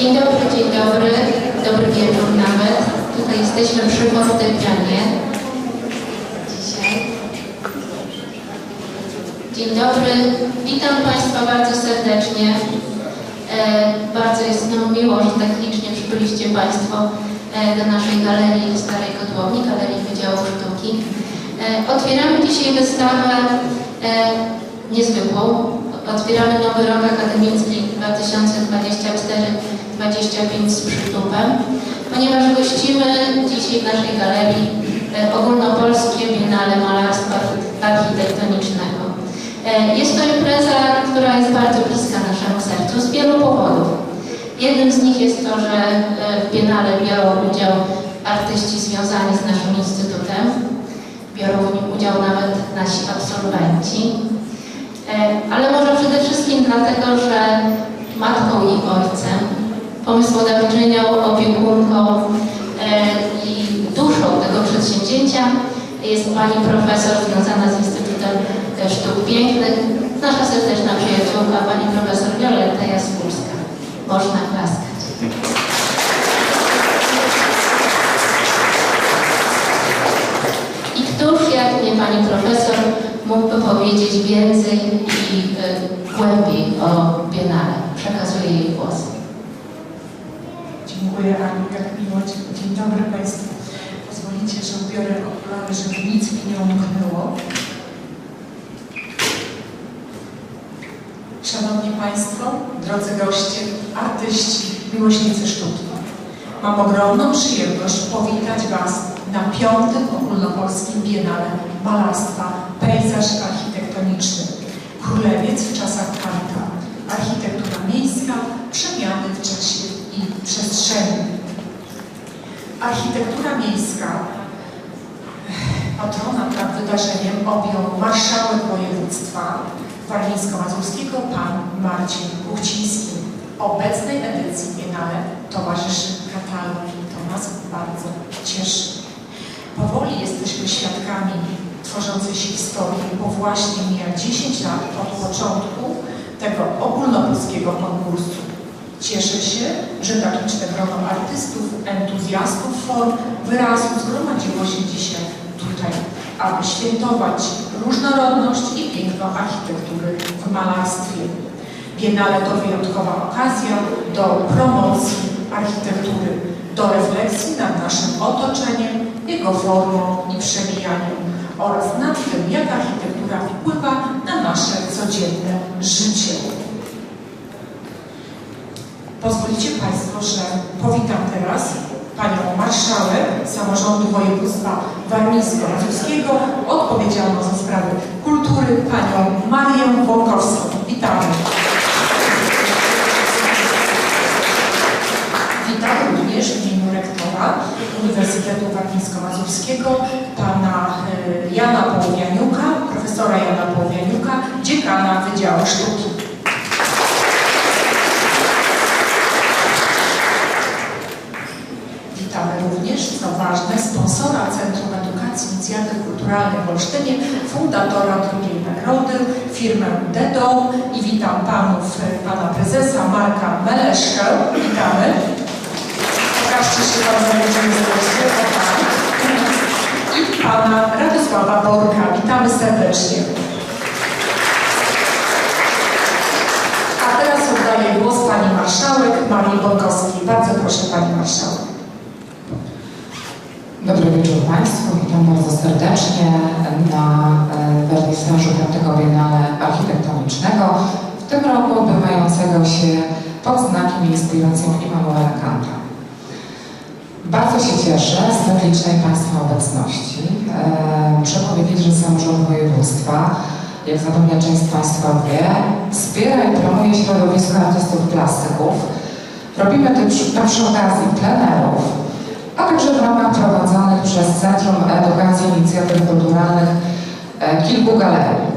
Dzień dobry, dzień dobry, dobry wieczór nawet. Tutaj jesteśmy przy fortepianie. Dzisiaj. Dzień dobry, witam Państwa bardzo serdecznie. E, bardzo jest nam miło, że tak licznie przybyliście Państwo e, do naszej galerii Starej Kotłowni, Galerii Wydziału Sztuki. E, otwieramy dzisiaj wystawę e, niezwykłą. Otwieramy nowy rok akademicki 2024-25 z przytupem, ponieważ gościmy dzisiaj w naszej galerii e, ogólnopolskie Biennale Malarstwa Architektonicznego. E, Jest to impreza, która jest bardzo bliska naszemu sercu z wielu powodów. Jednym z nich jest to, że e, w Biennale biorą udział artyści związani z naszym instytutem. Biorą w nim udział nawet nasi absolwenci. Ale może przede wszystkim dlatego, że matką i ojcem, pomysłodawczynią, opiekunką e, i duszą tego przedsięwzięcia jest pani profesor związana z Instytutem Sztuk Pięknych, nasza serdeczna przyjaciółka, pani profesor Violetta Jaskólska. Można klaskać. I któż jak nie pani profesor mógłby powiedzieć więcej i y, głębiej o Biennale? Przekazuję jej głos. Dziękuję Aniu, jak miło. Dzień, dzień dobry Państwu. Pozwolicie, że ubiorę okulary, żeby nic mi nie umknęło. Szanowni Państwo, drodzy goście, artyści, miłośnicy sztuki. Mam ogromną przyjemność powitać Was na piątym ogólnopolskim Biennale Malarstwa Pejzaż Architektoniczny. Królewiec w czasach Kanta. Architektura miejska, przemiany w czasie i przestrzeni. Architektura miejska patronat nad wydarzeniem objął marszałek województwa warmińsko-mazurskiego pan Marcin Kuchciński. Obecnej edycji Biennale towarzyszy katalog i to nas bardzo cieszy. Powoli jesteśmy świadkami tworzącej się historii, bo właśnie mija 10 lat od początku tego ogólnopolskiego konkursu. Cieszę się, że tak liczne grono artystów, entuzjastów form wyrazu zgromadziło się dzisiaj tutaj, aby świętować różnorodność i piękno architektury w malarstwie. Biennale to wyjątkowa okazja do promocji architektury, do refleksji nad naszym otoczeniem, jego formą i przemijaniem oraz nad tym, jak architektura wpływa na nasze codzienne życie. Pozwolicie Państwo, że powitam teraz Panią Marszałek Samorządu Województwa Warmińsko-Mazurskiego odpowiedzialną za sprawy kultury, Panią Marię Włokowską. Witamy. Witam również w imieniu rektora Uniwersytetu Warmińsko-Mazurskiego, Pana e, Jana Połowianiuka, profesora Jana Połowianiuka, dziekana Wydziału Sztuki. Witamy również, co ważne, sponsora Centrum Edukacji Inicjatyw Kulturalnych w Olsztynie, fundatora drugiej nagrody, firmę Dedą i witam panów, e, pana prezesa Marka Meleszkę. Witamy. Pokażcie się bardzo, tak. I pana Radosława Borka. Witamy serdecznie. A teraz oddaję głos pani marszałek Marii Borkowskiej. Bardzo proszę pani marszałek. Dobry wieczór Państwu, witam bardzo serdecznie na e, wernisażu 5 Biennale Architektonicznego, w tym roku odbywającego się pod znakiem i inspiracją Immanuela Kanta. Bardzo się cieszę z tak licznej Państwa obecności. E, muszę powiedzieć, że samorząd województwa, jak zapewne część z Państwa wie, wspiera i promuje środowisko artystów plastyków. Robimy to przy, okazji plenerów, także w ramach prowadzonych przez Centrum Edukacji Inicjatyw Kulturalnych e, kilku galerii,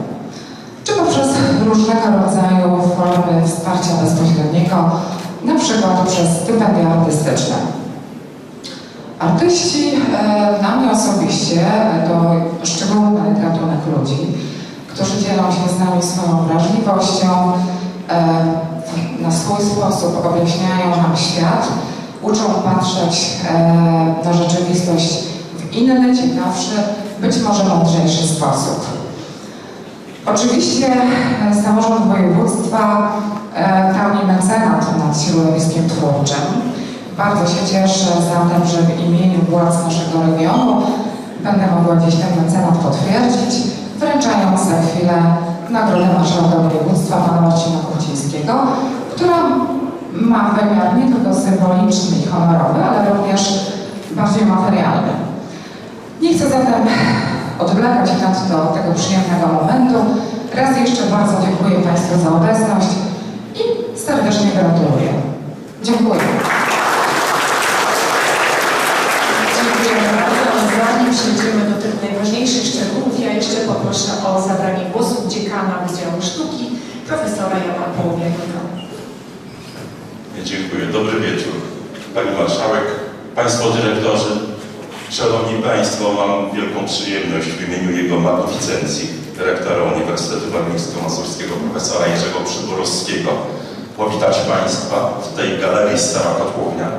czy poprzez różnego rodzaju formy wsparcia bezpośredniego, na przykład przez stypendia artystyczne. Artyści dla mnie osobiście e, to szczególny gatunek ludzi, którzy dzielą się z nami swoją wrażliwością, e, na swój sposób objaśniają nam świat, uczą patrzeć e, na rzeczywistość w inny, ciekawszy, być może mądrzejszy sposób. Oczywiście e, samorząd województwa e, pełni mecenat nad środowiskiem twórczym. Bardzo się cieszę zatem, że w imieniu władz naszego regionu będę mogła gdzieś ten mecenat potwierdzić, wręczając za chwilę nagrodę marszałka województwa pana Marcina Kuchcińskiego, która ma wymiar nie tylko symboliczny i honorowy, ale również bardziej materialny. Nie chcę zatem odwlekać nadto tego przyjemnego momentu. Raz jeszcze bardzo dziękuję Państwu za obecność i serdecznie gratuluję. Dziękuję. Dziękuję bardzo. Zanim przejdziemy do tych najważniejszych szczegółów, ja jeszcze poproszę o zabranie głosu dziekana Wydziału Sztuki, profesora Jana Połowianego. Dziękuję. Dobry wieczór. Pani Marszałek, Państwo Dyrektorzy, Szanowni Państwo, mam wielką przyjemność w imieniu Jego Magnificencji, rektora Uniwersytetu Warmińsko-Mazurskiego, profesora Jerzego Przyborowskiego, powitać Państwa w tej galerii Stara Kotłownia,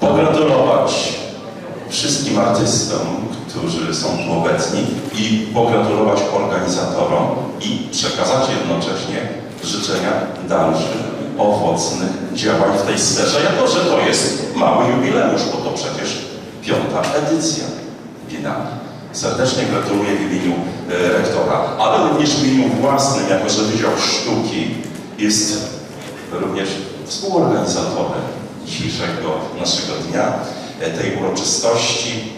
pogratulować wszystkim artystom, którzy są tu obecni i pogratulować organizatorom i przekazać jednocześnie życzenia dalszych, owocnych działań w tej sferze, jako że to jest mały jubileusz, bo to przecież piąta edycja Biennale. Serdecznie gratuluję w imieniu e, rektora, ale również w imieniu własnym, jako że Wydział Sztuki jest również współorganizatorem dzisiejszego naszego dnia, e, tej uroczystości.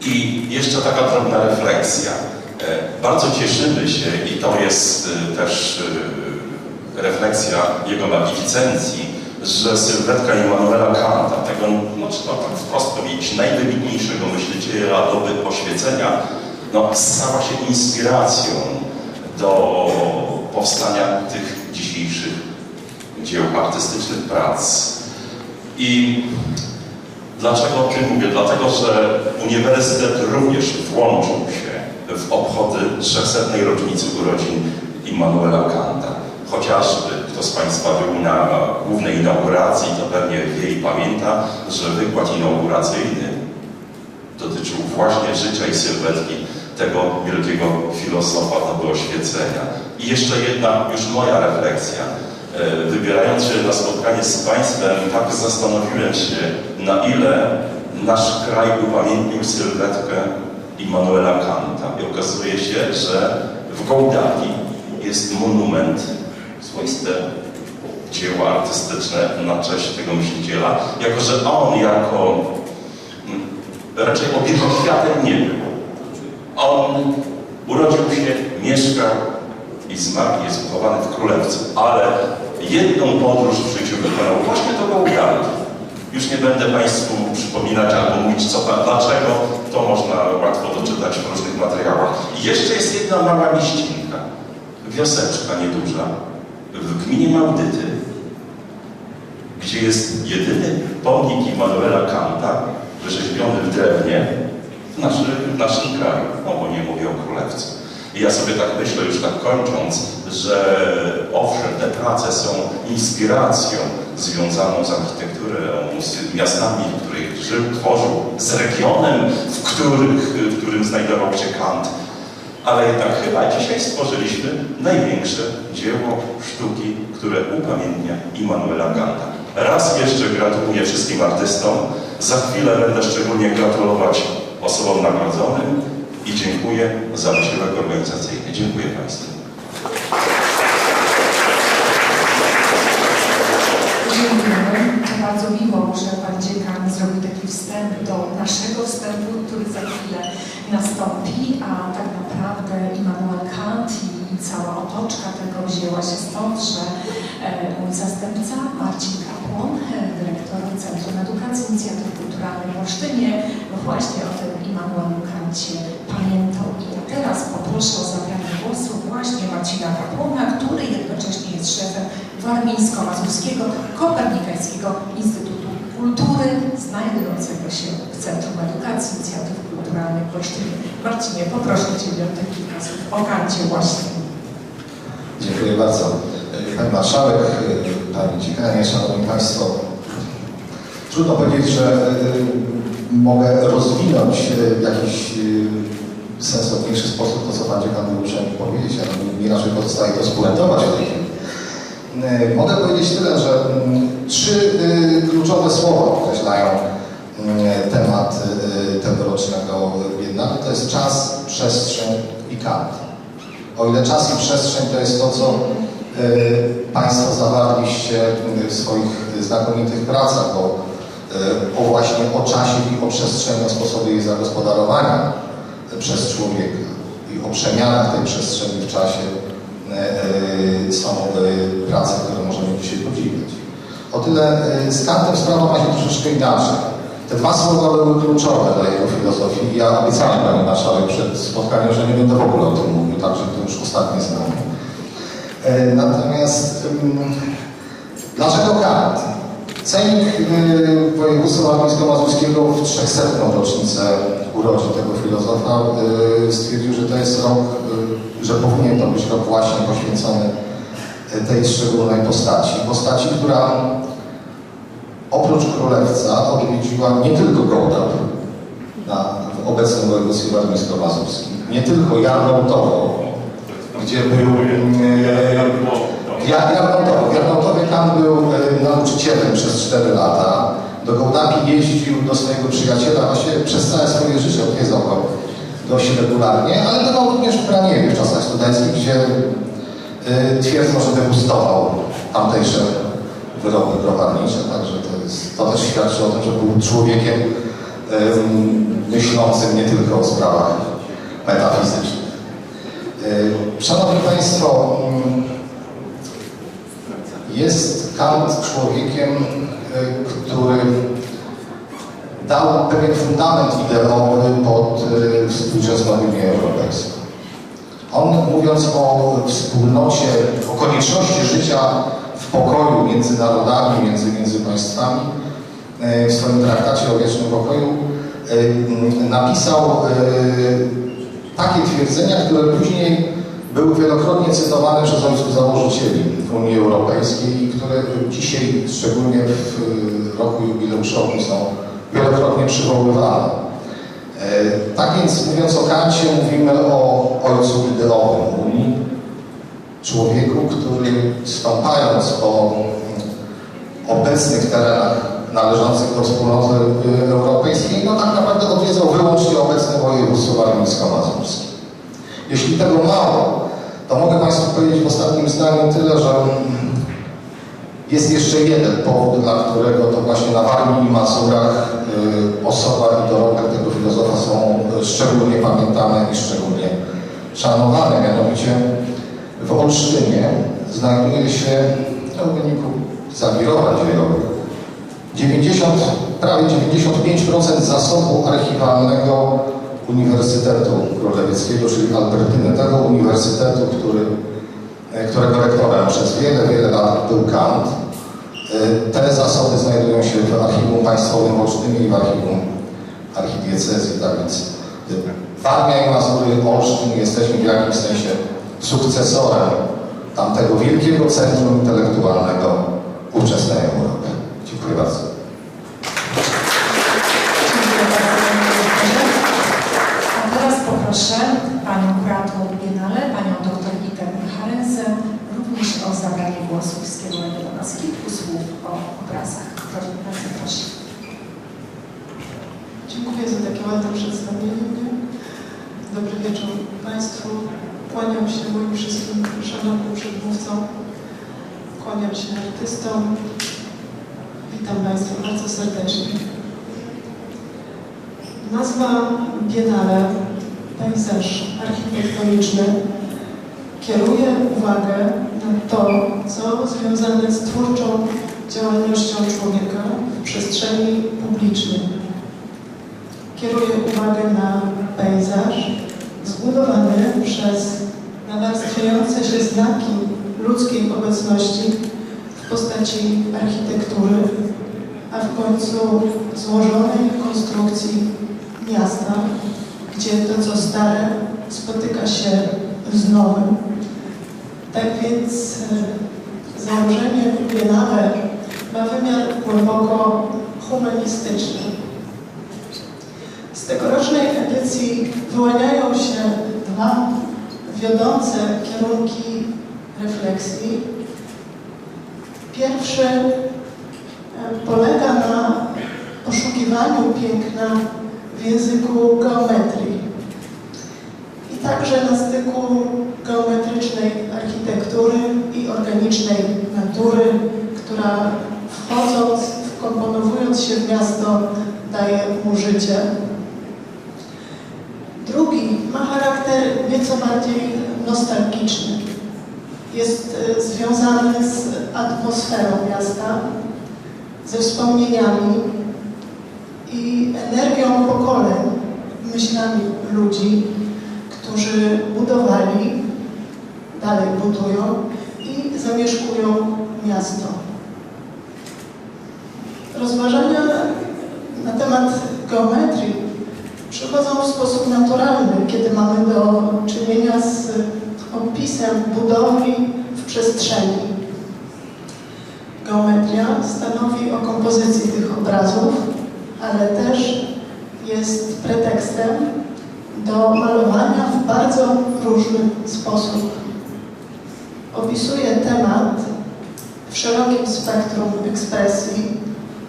I jeszcze taka drobna refleksja. E, Bardzo cieszymy się i to jest też refleksja jego magnificencji, że sylwetka Immanuela Kanta, tego, no trzeba tak wprost powiedzieć, najwybitniejszego myśliciela doby oświecenia, no, stała się inspiracją do powstania tych dzisiejszych dzieł artystycznych prac. I dlaczego o tym mówię? Dlatego, że Uniwersytet również włączył się w obchody 300. rocznicy urodzin Immanuela Kanta. Chociażby kto z Państwa był na głównej inauguracji, to pewnie wie i pamięta, że wykład inauguracyjny dotyczył właśnie życia i sylwetki tego wielkiego filozofa doby oświecenia. I jeszcze jedna już moja refleksja. E, Wybierając się na spotkanie z Państwem, tak zastanowiłem się, na ile nasz kraj upamiętnił sylwetkę Immanuela Kanta. I okazuje się, że w Gołdawi jest monument, swoiste dzieło artystyczne na cześć tego myśliciela, jako że on jako mm, raczej obiegł światem nie był. On urodził się, mieszkał i zmarł, jest uchowany w Królewcu, ale jedną podróż w życiu wykonał właśnie do Gołdawi. Już nie będę Państwu przypominać albo mówić co dlaczego, to można łatwo doczytać w różnych materiałach. I jeszcze jest jedna mała mieścinka, wioseczka nieduża, w gminie Małdyty, gdzie jest jedyny pomnik Immanuela Kanta, wyrzeźbiony w drewnie w, w naszym kraju, no bo nie mówię o Królewcu. I ja sobie tak myślę, już tak kończąc, że owszem, te prace są inspiracją związaną z architekturą, z miastami, w których żył, tworzył, z regionem, w, których, w którym znajdował się Kant. Ale jednak chyba dzisiaj stworzyliśmy największe dzieło sztuki, które upamiętnia Immanuela Kanta. Raz jeszcze gratuluję wszystkim artystom. Za chwilę będę szczególnie gratulować osobom nagrodzonym i dziękuję za wysiłek organizacyjny. Dziękuję Państwu. Dziękujemy. To bardzo miło, że Pan Dziekan zrobił taki wstęp do naszego wstępu, który za chwilę nastąpi, a tak naprawdę Immanuel Kant i cała otoczka tego wzięła się stąd, że e, mój zastępca Marcin Kapłon, e, dyrektor Centrum Edukacji Inicjatyw Kulturalnych w Olsztynie, właśnie o tym Immanuelu Kancie pamiętał. I teraz poproszę o zabranie głosu właśnie Marcina Kapłona, który jednocześnie jest szefem Warmińsko-Mazurskiego Kopernikańskiego Instytutu Kultury, znajdującego się w Centrum Edukacji Inicjatyw Kulturalnych w Olsztynie. Marcinie, poproszę Ciebie o te kilka słów o Kancie właśnie. Dziękuję bardzo. Pani Marszałek, Pani Dziekanie, Szanowni Państwo. Trudno powiedzieć, że y, mogę rozwinąć y, w jakiś y, sensowniejszy sposób to, co Pan Dziekan był uprzejmy powiedzieć, a mi raczej pozostaje to spuentować w tej chwili. Mogę powiedzieć tyle, że mm, trzy kluczowe słowa określają temat tegorocznego Biennale. To jest czas, przestrzeń i kant. O ile czas i przestrzeń to jest to, co y, Państwo zawarliście w swoich znakomitych pracach o, y, o właśnie o czasie i o przestrzeni, o sposobie jej zagospodarowania przez człowieka i o przemianach tej przestrzeni w czasie są prace, które możemy dzisiaj podziwiać. O tyle z Kantem sprawa ma się troszeczkę inaczej. Te dwa słowa były kluczowe dla jego filozofii ja obiecałem Pani Marszałek przed spotkaniem, że nie będę w ogóle o tym mówił, także to już ostatnie zdanie. E, Natomiast ym, dlaczego Kant? Cennik y, województwa warmińsko-mazurskiego w 300. rocznicę urodzin tego filozofa y, stwierdził, że to jest rok, y, że powinien to być rok właśnie poświęcony y, tej szczególnej postaci. Postaci, która oprócz królewca odwiedziła nie tylko Gołdap na w obecnym województwie warmińsko-mazurskim, nie tylko Jarnołtowo, gdzie był e, ja, Jarnołtowo. W Jarnołtowie Kan był e, nauczycielem przez 4 lata. Do Gołdapi jeździł do swojego przyjaciela, właśnie przez całe swoje życie odwiedzał go dość regularnie, ale bywał również w Praniewie w czasach studenckich, gdzie e, twierdzą, że degustował tamtejsze wyroby browarnicze, także to, też świadczy o tym, że był człowiekiem em, myślącym nie tylko o sprawach metafizycznych. E, Szanowni Państwo, mm, jest Kant człowiekiem, e, który dał pewien fundament ideowy pod e, współczesną Unię Europejską. On mówiąc o wspólnocie, o konieczności życia pokoju między narodami, między, między państwami, e, w swoim traktacie o wiecznym pokoju e, napisał e, takie twierdzenia, które później były wielokrotnie cytowane przez ojców założycieli Unii Europejskiej i które dzisiaj, szczególnie w roku jubileuszowym, są wielokrotnie przywoływane. Tak więc mówiąc o Kancie, mówimy o ojcu ideowym Unii, człowieku, który stąpając po obecnych terenach należących do wspólnoty europejskiej, no tak naprawdę odwiedzał wyłącznie obecne województwo warmińsko-mazurskie. Jeśli tego mało, to mogę Państwu powiedzieć w ostatnim zdaniu tyle, że jest jeszcze jeden powód, dla którego to właśnie na Warmii i Mazurach y, osoba i dorobek tego filozofa są szczególnie pamiętane i szczególnie szanowane. Mianowicie w Olsztynie znajduje się no, w wyniku zawirowań dziejowych 90, prawie 95% zasobu archiwalnego Uniwersytetu Królewieckiego, czyli Albertyny, tego uniwersytetu, który, e, którego rektorem przez wiele, wiele lat był Kant. E, Te zasoby znajdują się w Archiwum Państwowym w Olsztynie i w Archiwum Archidiecezji, tak więc e, Warmia i Mazury, Olsztyn jesteśmy w jakimś sensie sukcesorem tamtego wielkiego centrum intelektualnego ówczesnej Europy. Dziękuję bardzo. Dziękuję bardzo. A teraz poproszę panią kurator Biennale, panią dr Itę Harensen, również o zabranie głosu w skierowaniu do nas kilku słów o obrazach. Proszę, bardzo proszę. Dziękuję za takie ładne przedstawienie. Nie? Dobry wieczór Państwu. Kłaniam się moim wszystkim szanownym przedmówcom. Kłaniam się artystom. Witam Państwa bardzo serdecznie. Nazwa Biennale, pejzaż architektoniczny, kieruje uwagę na to, co związane z twórczą działalnością człowieka w przestrzeni publicznej kieruje uwagę na pejzaż zbudowany przez nawarstwiające się znaki ludzkiej obecności w postaci architektury, a w końcu złożonej konstrukcji miasta, gdzie to, co stare, spotyka się z nowym. Tak więc e, założenie Biennale ma wymiar głęboko humanistyczny. Tegorocznej edycji wyłaniają się dwa wiodące kierunki refleksji. Pierwszy e, polega na poszukiwaniu piękna w języku geometrii i także na styku geometrycznej architektury i organicznej natury, która wchodząc, wkomponowując się w miasto, daje mu życie. Ma charakter nieco bardziej nostalgiczny. Jest e, związany z atmosferą miasta, ze wspomnieniami i energią pokoleń, myślami ludzi, którzy budowali, dalej budują i zamieszkują miasto. Rozważania na temat geometrii przychodzą w sposób naturalny, kiedy mamy do czynienia z opisem budowli w przestrzeni. Geometria stanowi o kompozycji tych obrazów, ale też jest pretekstem do malowania w bardzo różny sposób. Opisuje temat w szerokim spektrum ekspresji,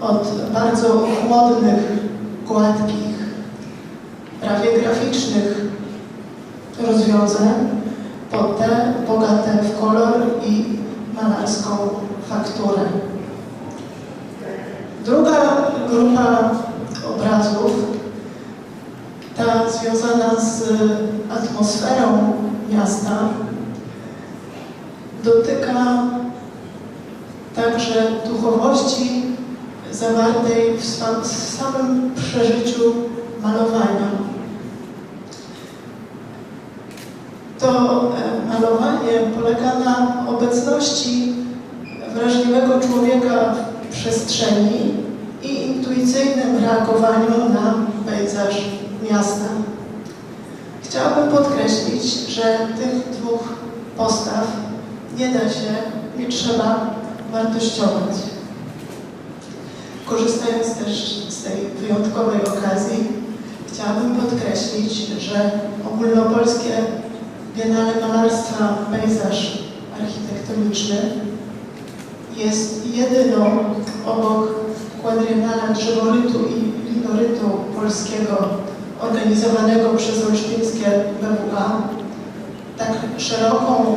od bardzo chłodnych, gładkich, prawie graficznych rozwiązań, po te bogate w kolor i malarską fakturę. Druga grupa obrazów, ta związana z atmosferą miasta, dotyka także duchowości zawartej w, w samym przeżyciu malowania. To e, malowanie polega na obecności wrażliwego człowieka w przestrzeni i intuicyjnym reagowaniu na pejzaż miasta. Chciałabym podkreślić, że tych dwóch postaw nie da się, nie trzeba wartościować. Korzystając też z tej wyjątkowej okazji, chciałabym podkreślić, że ogólnopolskie Biennale Malarstwa Pejzaż Architektoniczny jest jedyną obok kwadriennala drzeworytu i linorytu polskiego organizowanego przez olsztyńskie BWA tak szeroką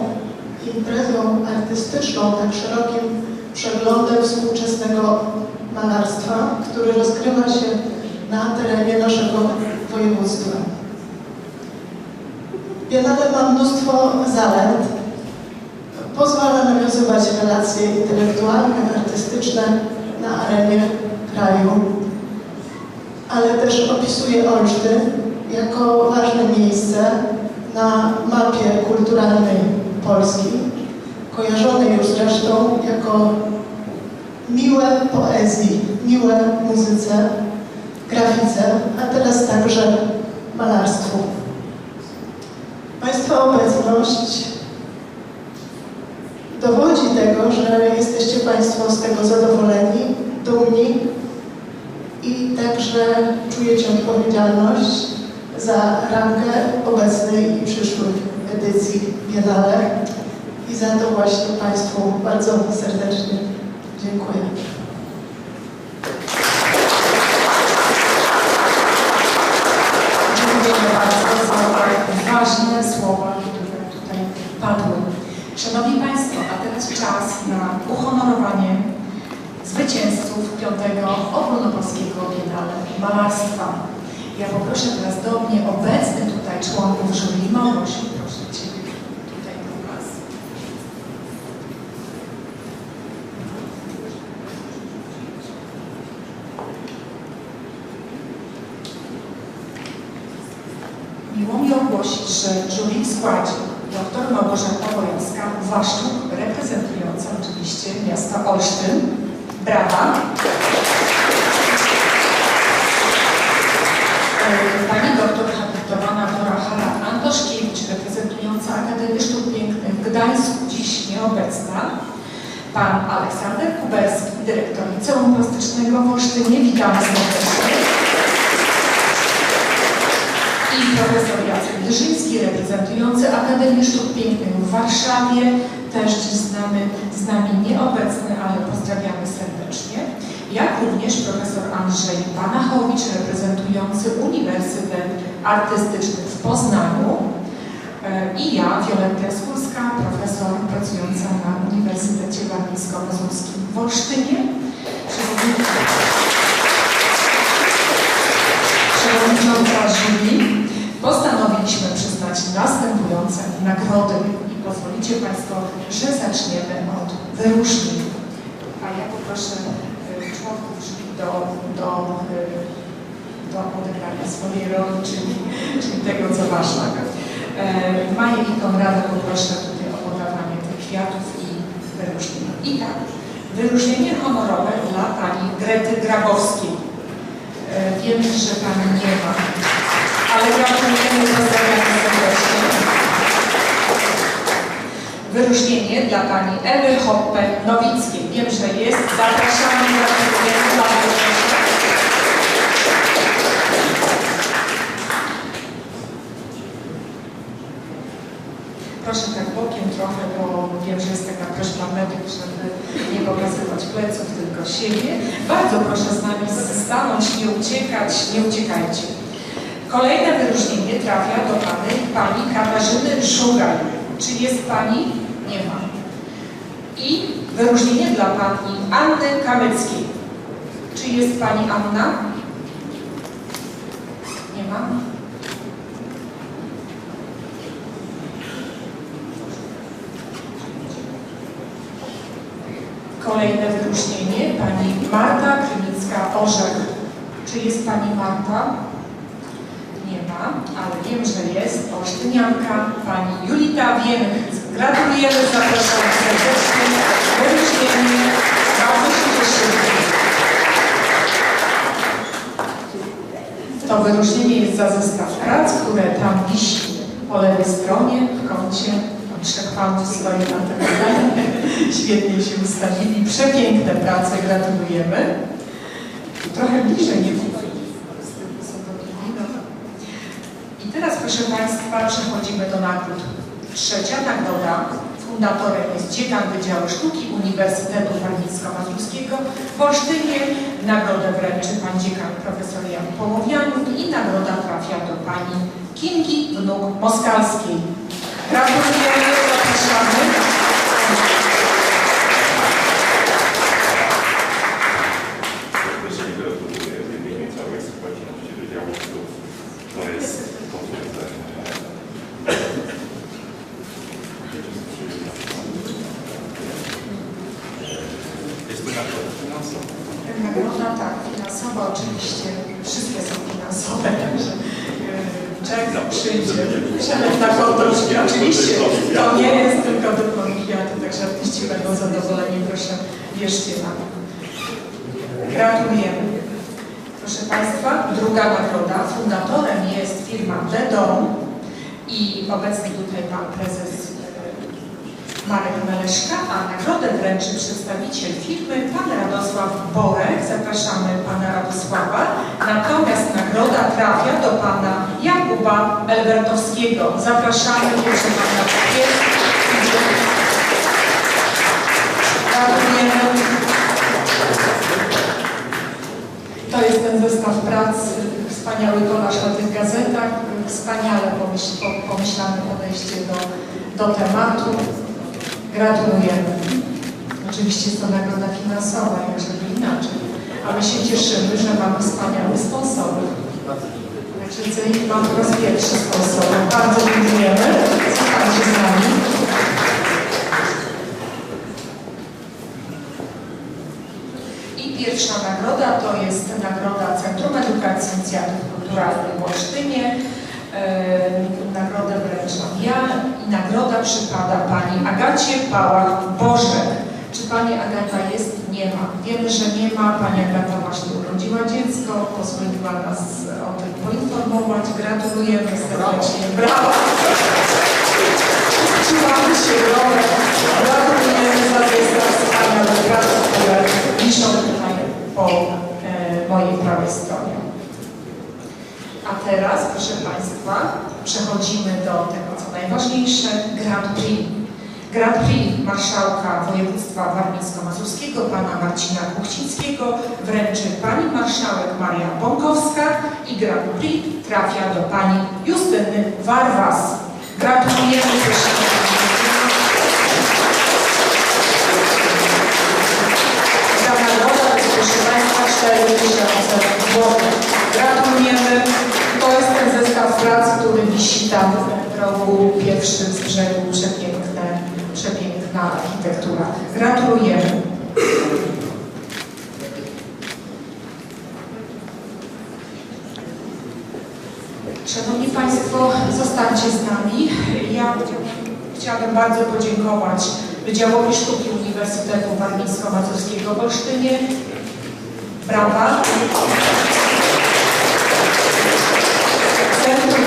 imprezą artystyczną, tak szerokim przeglądem współczesnego malarstwa, który rozgrywa się na terenie naszego województwa. Biennale ma mnóstwo zalet. Pozwala nawiązywać relacje intelektualne, artystyczne na arenie kraju, ale też opisuje Olsztyn jako ważne miejsce na mapie kulturalnej Polski, kojarzone już zresztą jako miłe poezji, miłe muzyce, grafice, a teraz także malarstwu. Państwa obecność dowodzi tego, że jesteście Państwo z tego zadowoleni, dumni i także czujecie odpowiedzialność za rangę obecnej i przyszłych edycji Biennale i za to właśnie Państwu bardzo serdecznie dziękuję. Dziękujemy bardzo za ważne słowa, które tutaj padły. Szanowni Państwo, a teraz czas na uhonorowanie zwycięzców piątego ogólnopolskiego Biennale Malarstwa. Ja poproszę teraz do mnie obecny tutaj członków jury Małgosiu, proszę Ciebie tutaj do nas. Miło mi że jury składzie dr Małgorzata Wojowska-Waszczuk, reprezentująca oczywiście miasta Olsztyn. Brawa. E, Pani doktor habilitowana Dora Hala Antoszkiewicz, reprezentująca Akademię Sztuk Pięknych w Gdańsku, dziś nieobecna. pan Aleksander Kuberski, dyrektor Liceum Plastycznego w Olsztynie. Witamy serdecznie. I profesor Jacek Drzyński, reprezentujący Akademię Sztuk Pięknych w Warszawie, też dziś z nami, nieobecny, ale pozdrawiamy serdecznie. Jak również profesor Andrzej Banachowicz, reprezentujący Uniwersytet Artystyczny w Poznaniu. E, I ja, Violetta Skulska, profesor pracująca na Uniwersytecie Warmińsko-Mazurskim w Olsztynie. Przewodnicząca jury, postanowiliśmy przyznać następujące nagrody. I pozwolicie Państwo, że zaczniemy od wyróżnień. A ja poproszę y, członków jury do, do, y, do odegrania swojej roli, czyli, czyli tego, co ważne. E, Maję i Konrada poproszę tutaj o podawanie tych kwiatów i wyróżnień. I tak, wyróżnienie honorowe dla Pani Grety Grabowskiej. E, Wiem, że Pani nie ma, ale gratulujemy pozdrawiamy serdecznie. Wyróżnienie dla Pani Ewy Hoppe-Nowickiej. Wiem, że jest. Zapraszamy, gratulujemy. Bardzo proszę. Tak bokiem trochę, bo wiem, że jest taka prośba medyk, żeby nie pokazywać pleców, tylko siebie. Bardzo proszę z nami stanąć, nie uciekać, nie uciekajcie. Kolejne wyróżnienie trafia do pani, pani Katarzyny Szugaj. Czy jest pani? Nie ma. I wyróżnienie dla pani Anny Kamyckiej. Czy jest pani Anna? Nie ma. Kolejne wyróżnienie pani Marta Krynicka-Orzech. Czy jest pani Marta? Ale wiem, że jest. Olsztynianka, pani Julita Więch. Gratulujemy, zapraszamy serdecznie. Wyróżnienie. Bardzo się cieszymy. To wyróżnienie jest za zestaw prac, które tam wisi po lewej stronie, w kącie. Tam trzech panów stoi na tym. Świetnie się ustawili. Przepiękne prace, gratulujemy. Trochę bliżej nie było. I teraz, proszę Państwa, przechodzimy do nagród. Trzecia nagroda. Fundatorem jest dziekan Wydziału Sztuki Uniwersytetu Warmińsko-Mazurskiego w Olsztynie. Nagrodę wręczy pan dziekan profesor Jan Połowianuk i nagroda trafia do pani Kingi Wnuk Moskalskiej. Gratulujemy, zapraszamy. Jeżeli gratuluję w imieniu całej społeczności Wydziału Sztuk, to jest potwierdzenie. Jest to nagroda finansowa. Nagroda tak, finansowa oczywiście, wszystkie są finansowe, także e, czek przyjdzie, przelew na konto, oczywiście to nie jest tylko dyplom i kwiaty, także artyści będą zadowoleni, proszę wierzcie nam. Gratulujemy. Proszę Państwa, druga nagroda, fundatorem jest firma Dedom i obecny tutaj Pan Prezes e, Marek Meleszka, a nagrodę wręczy przedstawiciel firmy, pan Radosław Borek. Zapraszamy pana Radosława. Natomiast nagroda trafia do pana Jakuba Elbertowskiego. Zapraszamy, proszę pana. To jest ten zestaw prac, wspaniały kolaż na tych gazetach, wspaniale pomyśl, po- pomyślane podejście do, do tematu. Gratulujemy. Oczywiście jest to nagroda finansowa, jak żeby inaczej. Ale się cieszymy, że mamy wspaniałych sponsorów. Także Celik ma po raz pierwszy sponsorów. Bardzo dziękujemy. Słuchajcie z nami. I pierwsza nagroda to jest nagroda Centrum Edukacji Inicjatyw Kulturalnych w Olsztynie. Eee, Nagrodę wręczam ja i nagroda przypada Pani Agacie Pałach-Bożek. Czy Pani Agata jest? Nie ma. Wiemy, że nie ma. Pani Agata właśnie urodziła dziecko, pozwoliła nas o tym poinformować. Gratulujemy serdecznie. Brawo! Czułamy się rolę. Gratulujemy za zestaw wspaniały. prace, które wiszą tutaj po e, mojej prawej stronie. A teraz, proszę Państwa, przechodzimy do tego, co najważniejsze, Grand Prix. Grand Prix Marszałka Województwa Warmińsko-Mazurskiego, pana Marcina Kuchcińskiego, wręczy pani marszałek Maria Bąkowska i Grand Prix trafia do pani Justyny Warwas. Gratulujemy proszę Za nagrodę, proszę Państwa, 4000 zł. Gratulujemy. To jest ten zestaw prac, który wisi tam w rogu pierwszym z brzegu. Przepiękne, przepiękna architektura. Gratulujemy. Szanowni Państwo, zostańcie z nami. Ja chciałabym bardzo podziękować Wydziałowi Sztuki Uniwersytetu Warmińsko-Mazurskiego w Olsztynie. Brawa. Centrum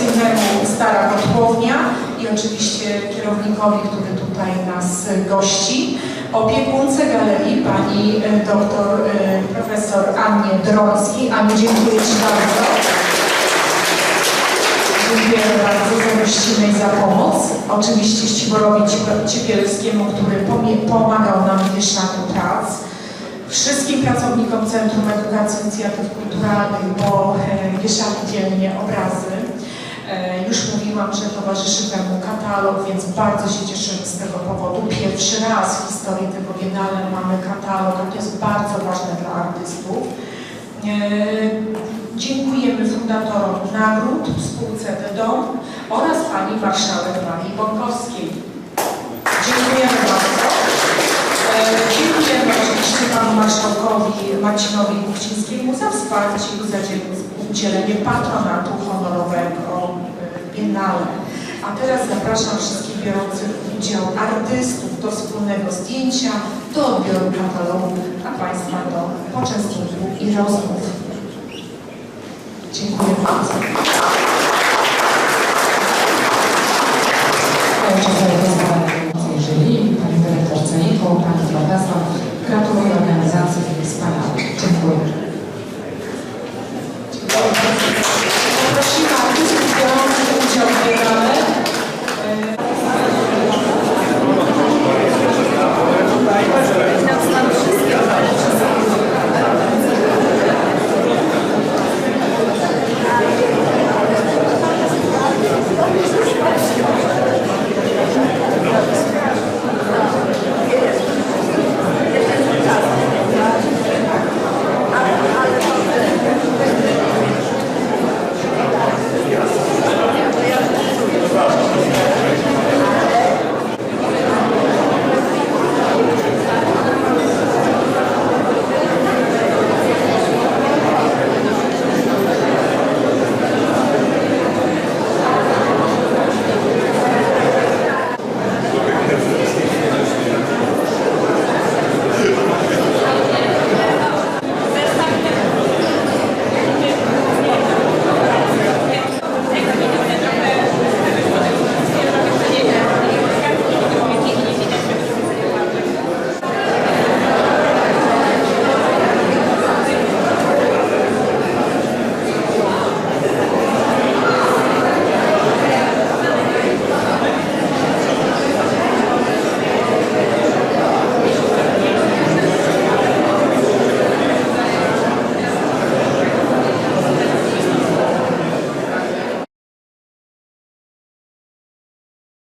Ekspozycyjnemu Stara Kotłownia i oczywiście kierownikowi, który tutaj nas gości. Opiekunce galerii, pani e, doktor e, profesor Annie Drońskiej. Aniu, dziękuję Ci bardzo. Dziękujemy bardzo za gościnę i za pomoc. Oczywiście Ściborowi Ciepielskiemu, który pomagał nam w wieszaniu prac. Wszystkim pracownikom Centrum Edukacji Inicjatyw Kulturalnych, bo e, wieszali dziennie obrazy. E, Już mówiłam, że towarzyszy temu katalog, więc bardzo się cieszymy z tego powodu. Pierwszy raz w historii tego Biennale mamy katalog, a to jest bardzo ważne dla artystów. E, Dziękujemy fundatorom nagród, spółce Dom oraz pani marszałek Marii Bąkowskiej. Dziękujemy bardzo. E, Dziękujemy oczywiście panu marszałkowi Marcinowi Kuchcińskiemu za wsparcie i za dziel- udzielenie patronatu honorowego Biennale. A teraz zapraszam wszystkich biorących udział artystów do wspólnego zdjęcia, do odbioru katalogu, a Państwa do poczęstunków i rozmów. Dziękuję bardzo. Jeżeli pani dyrektor Ceniku, pani profesor, gratuluję organizacji wspaniałej. Dziękuję.